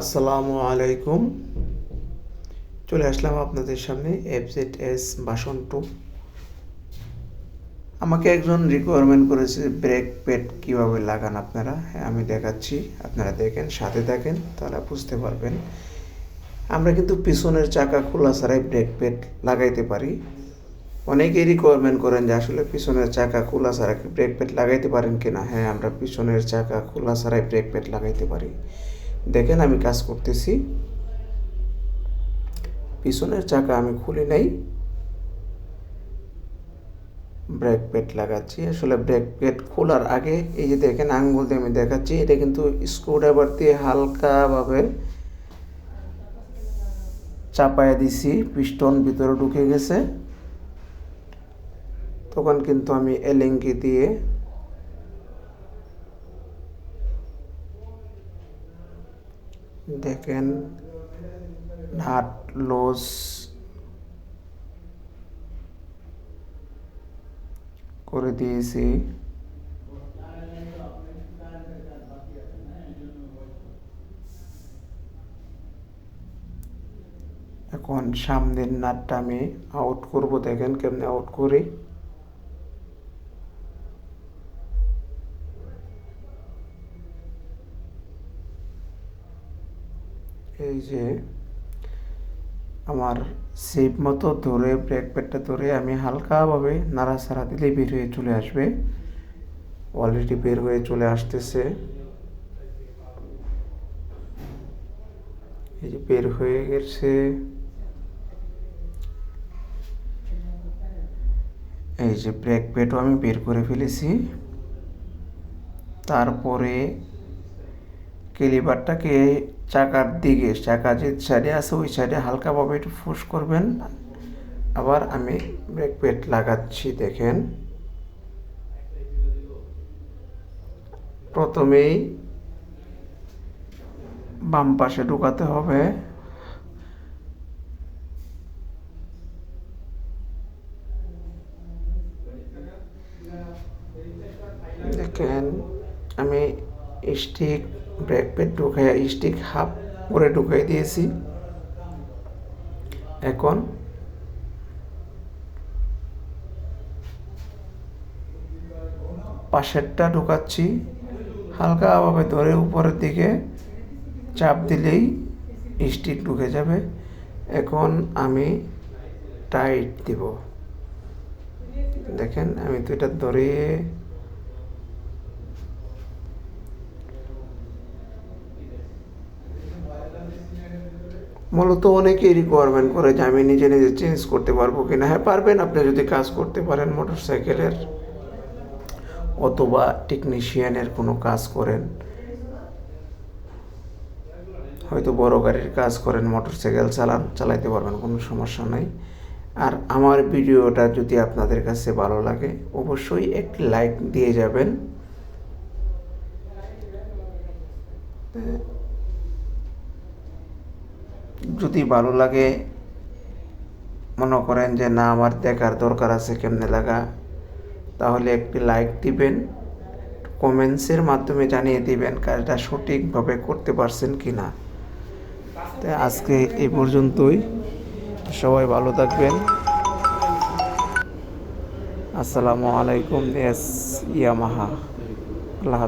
আসসালামু আলাইকুম। চলে আসলাম আপনাদের সামনে এফজেড এস বাসন টু। আমাকে একজন রিকোয়ারমেন্ট করেছে ব্রেক প্যাড কীভাবে লাগান আপনারা? হ্যাঁ আমি দেখাচ্ছি। আপনারা দেখেন, সাথে থাকেন তাহলে বুঝতে পারবেন। আমরা কিন্তু পিছনের চাকা খোলা ছাড়াই ব্রেক প্যাড লাগাইতে পারি। অনেকেই রিকোয়ারমেন্ট করেন যে আসলে পিছনের চাকা খোলা ছাড়া ব্রেক প্যাড লাগাইতে পারেন কি না হ্যাঁ আমরা পিছনের চাকা খোলা ছাড়াই ব্রেক প্যাড লাগাইতে পারি। দেখেন আমি কাজ করতেছি। পিছনের চাকা আমি খুলি নাই। ব্রেক প্যাড লাগাচ্ছি। আসলে ব্রেক প্যাড খোলার আগে এই যে দেখেন আঙ্গুল দিয়ে আমি দেখাচ্ছি, এটা কিন্তু স্ক্রুড্রাইভার দিয়ে হালকাভাবে চাপায় দিছি। পিস্টন ভিতরে ঢুকে গেছে। তখন কিন্তু আমি এলেঙ্গি দিয়ে দেখেন নাট লুজ, করে দিয়েছি। এখন সামনের নাটটা আমি আউট করব, দেখেন কেমনে আউট করি। এই যে আমার সেপ মতো ধরে ব্রেক প্যাডটা ধরে আমি হালকাভাবে নাড়াচাড়া দিলেই বের হয়ে চলে আসবে। অলরেডি বের হয়ে চলে আসতেছে। এই যে বের হয়ে গেছে। এই যে ব্রেক প্যাডও আমি বের করে ফেলেছি। তারপরে কেলিবারটাকে চাকার দিকে, চাকা যে সাইডে আছে, ওই সাইডে হালকাভাবে একটু ফুস করবেন। আবার আমি ব্রেক প্যাড লাগাচ্ছি, দেখেন। প্রথমেই বাম পাশে ঢুকাতে হবে। দেখেন, আমি স্টিক ব্রেক প্যাড ঢুকাই স্টিক হাফ করে ঢুকাই দিয়েছি। এখন পাশেরটা ঢুকাচ্ছি। হালকাভাবে ধরে উপরের দিকে চাপ দিলেই স্টিক ঢুকে যাবে। এখন আমি টাইট দিব। দেখেন, আমি তো এটা ধরিয়ে মূলত অনেকেই রিকোয়ারমেন্ট করে যে আমি নিজে নিজে চেঞ্জ করতে পারব কিনা। হ্যাঁ পারবেন আপনি যদি কাজ করতে পারেন মোটর সাইকেলের অথবা টেকনিশিয়ানের কোনো কাজ করেন। হয়তো বড় গাড়ির কাজ করেন মোটর সাইকেল চালান, চালাইতে পারবেন, কোনো সমস্যা নাই। আর আমার ভিডিওটা যদি আপনাদের কাছে ভালো লাগে, অবশ্যই একটি লাইক দিয়ে যাবেন। যদি ভালো লাগে, মনে করেন যে, না, আমার দেখার দরকার আছে কেমনে লাগা? তাহলে একটি লাইক দিবেন কমেন্টসের মাধ্যমে জানিয়ে দিবেন কাজটা সঠিকভাবে করতে পারছেন কি না তাই আজকে এই পর্যন্তই। সবাই ভালো থাকবেন। আসসালামু আলাইকুম। S Yamaha. আল্লাহ